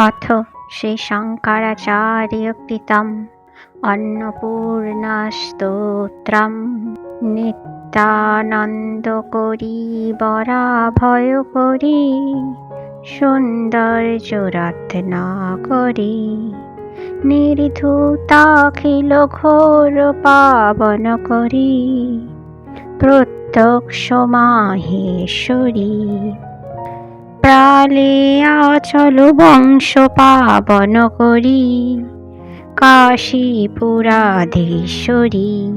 অথ শ্রী শঙ্করাচার্যকৃতম অন্নপূর্ণাস্তোত্রম নিত্যানন্দ করি বরা ভয় করি সৌন্দর্য রত্না করি নির্ধূতাখিল ঘোর পাবন করি প্রত্যক্ষ মাহেশ্বরী প্রালে আচল বংশ পাবন করি। কাশীপুরাধীশ্বরী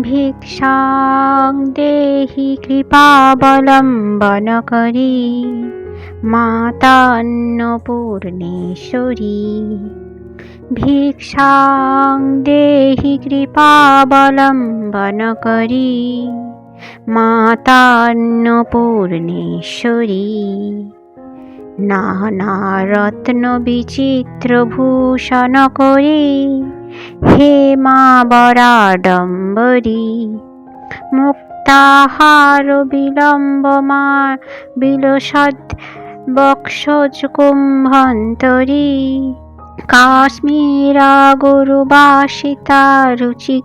ভিক্ষাং দেহি কৃপাবলম্বন করি। মাতান্নপূর্ণেশ্বরী, ভিক্ষাং দেহি কৃপাবলম্বন করি। মাতান্নপূর্ণেশ্বরী। নানা রত্ন বিচিত্র ভূষণ করি হে মা বরাডম্বরী। মুক্তাহার বিলম্ব মা বিলসদ বক্ষজ কুম্ভন্তরী। কাশ্মীরা গুরুবাসিতা রুচি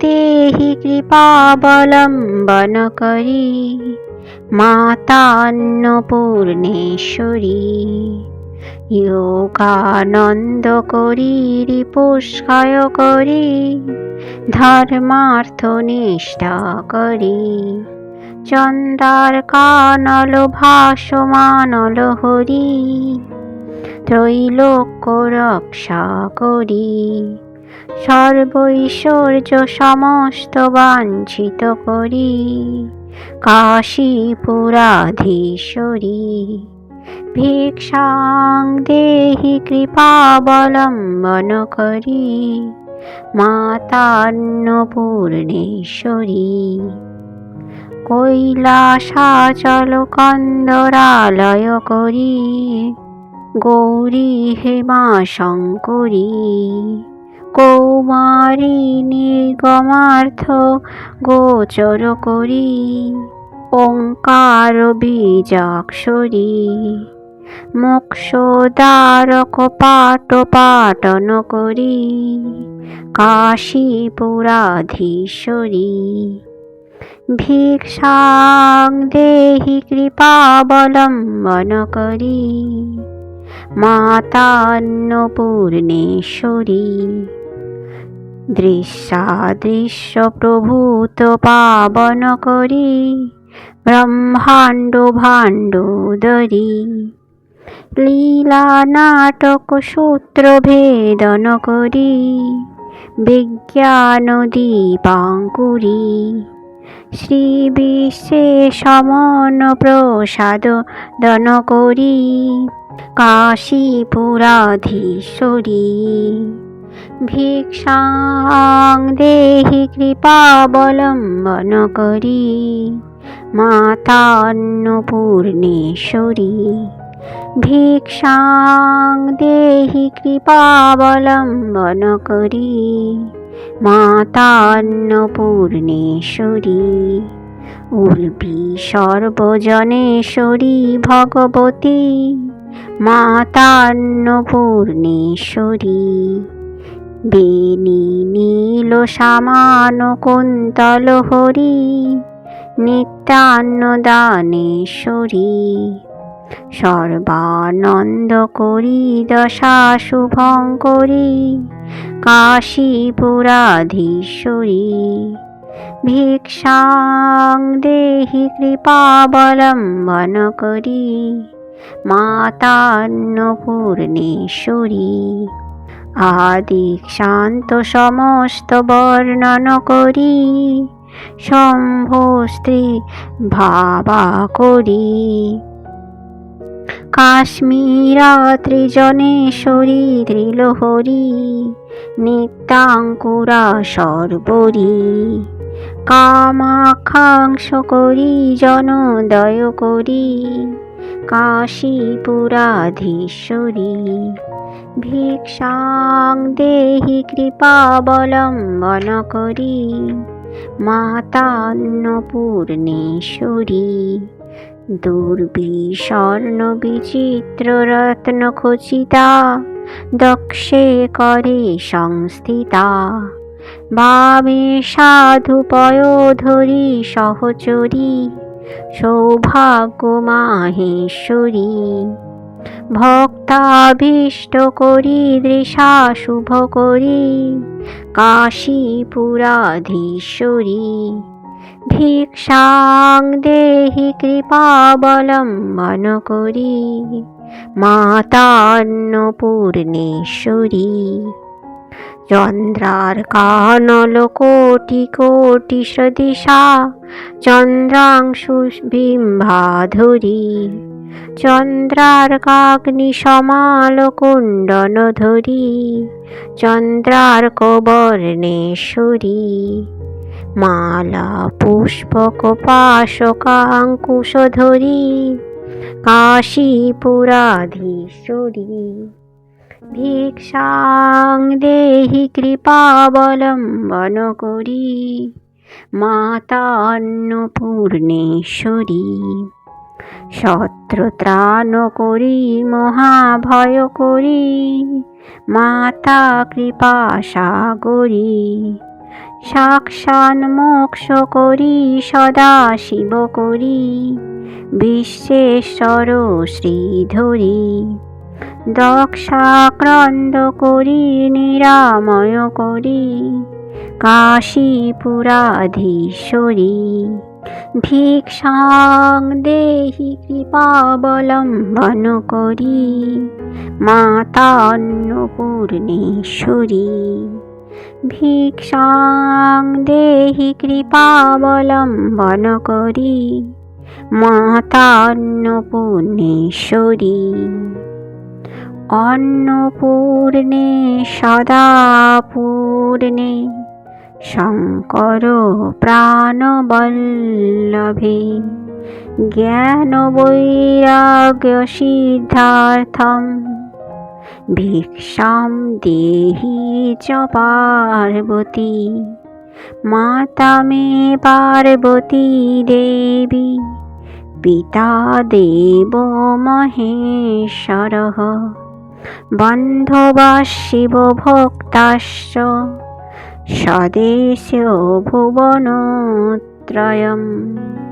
দেহি কৃপাবলম্বন করি মাতান্নপূর্ণেশ্বরী যোগানন্দ করি রিপুষ্কায় করি ধর্মার্থ নিষ্ঠা করি চন্দার কানল ভাসমানল হরি ত্রৈলোক্য রক্ষা করি সর্বৈশ্বর্য সমস্ত বাঞ্ছিত করি। কাশীপুরাধীশ্বরী, ভিক্ষাং দেহি কৃপাবলম্বন করি। মাতান্নপূর্ণেশ্বরী কৈলাসাচল কন্দরালয় করি। গৌরী হেমা শঙ্করী, কৌমারী নির্গমার্থ গোচর করি, ওঙ্কার বীজাক্ষরী মোক্ষদারক পাট পাটন করি, কাশীপুরাধীশ্বরী, ভিক্ষাং দেহি কৃপাবলম্বন করি। মাতান্নপূর্ণেশ্বরী। দৃশ্যাদৃশ্য প্রভূত পাবন করি ব্রহ্মাণ্ড ভাণ্ডোদরী লীলা নাটক সূত্র ভেদন করি বিজ্ঞান দীপাঙ্কুরী শ্রী বিশ্বেশমন প্রসাদ দন করি কাশীপুরাধীশ্বরী ভিক্ষাং দেহি কৃপাবলম্বন করি, মাতান্নপূর্ণেশ্বরী। ভিক্ষাং দেহি কৃপাবলম্বন করি। মাতান্নপূর্ণেশ্বরী উর্বি সর্বজনেশ্বরী ভগবতী মাতান্নপূর্ণেশ্বরী। বেনি নীল সামান কুন্তল হরি নিত্যান্নদানেশ্বরী। সর্বানন্দ করি দশা শুভং শুভঙ্করী কাশীপুরাধীশ্বরী। ভিক্ষাং দেহি কৃপাবলম্বন করি, মাতান্নপূর্ণেশ্বরী। আদি শান্ত সমস্ত বর্ণন করি, শম্ভ স্ত্রী ভাবা করি। কাশ্মীরা ত্রিজনেশ্বরী ত্রিলোহরি নিত্যাঙ্কুরা সর্বরী। কামাখাংস করি, জনদয় করি, কাশীপুরাধীশ্বরী। ভিক্ষাং দেহি কৃপাবলম্বন করি, মাতান্নপূর্ণেশ্বরী। দুর্বিস্বর্ণ বিচিত্র রত্ন খচিতা, দক্ষে করে সংস্থিতা। বামে সাধু পয়োধরি সহচরী সৌভাগ্য মাহেশ্বরী ভক্তাভীষ্ট করি দৃশা শুভ করি কাশীপুরাধীশ্বরী ভিক্ষাং দেহি কৃপাবলম্বন করি। মাতান্নপূর্ণেশ্বরী। চন্দ্রার কানল কোটি কোটি সদিশা, চন্দ্রাংশু বিম্বাধরী। চন্দ্রার কাগ্নি সমাল কুণ্ডন ধরি, চন্দ্রার কবর্ণেশ্বরী মালা পুষ্পক পাশকাঙ্কুশ ধরি কাশীপুরাধীশ্বরী ভিক্ষাং দেহি কৃপাবলম্বন করি, মাতান্নপূর্ণেশ্বরী। শত্রুত্রাণ করি, মহাভয় করি, মাতা কৃপা সাগরী সাক্ষান মোক্ষ করি, সদা শিব করি। বিশ্বেশ্বর শ্রীধরী দক্ষাক্রন্দ করি, নিরাময় করি। কাশীপুরাধীশ্বরী, ভিক্ষাং দেহি কৃপাবলম্বন করি। মাতান্নপূর্ণেশ্বরী। ভিক্ষাং দেহি কৃপাবলম্বন করি মাতান্নপূর্ণেশ্বরী। অন্নপূর্ণে সদাপূর্ণে শঙ্কর প্রাণবল্লভে জ্ঞান বৈরাগ্য সিদ্ধার্থম ভিক্ষাম দেহি চ পার্বতী মাতা মে পার্বতী দেবী, পিতা দেব মহেশ্বরः। বান্ধবা শিবভক্তাশ্চ স্বদেশীয় ভুবনত্রয়म्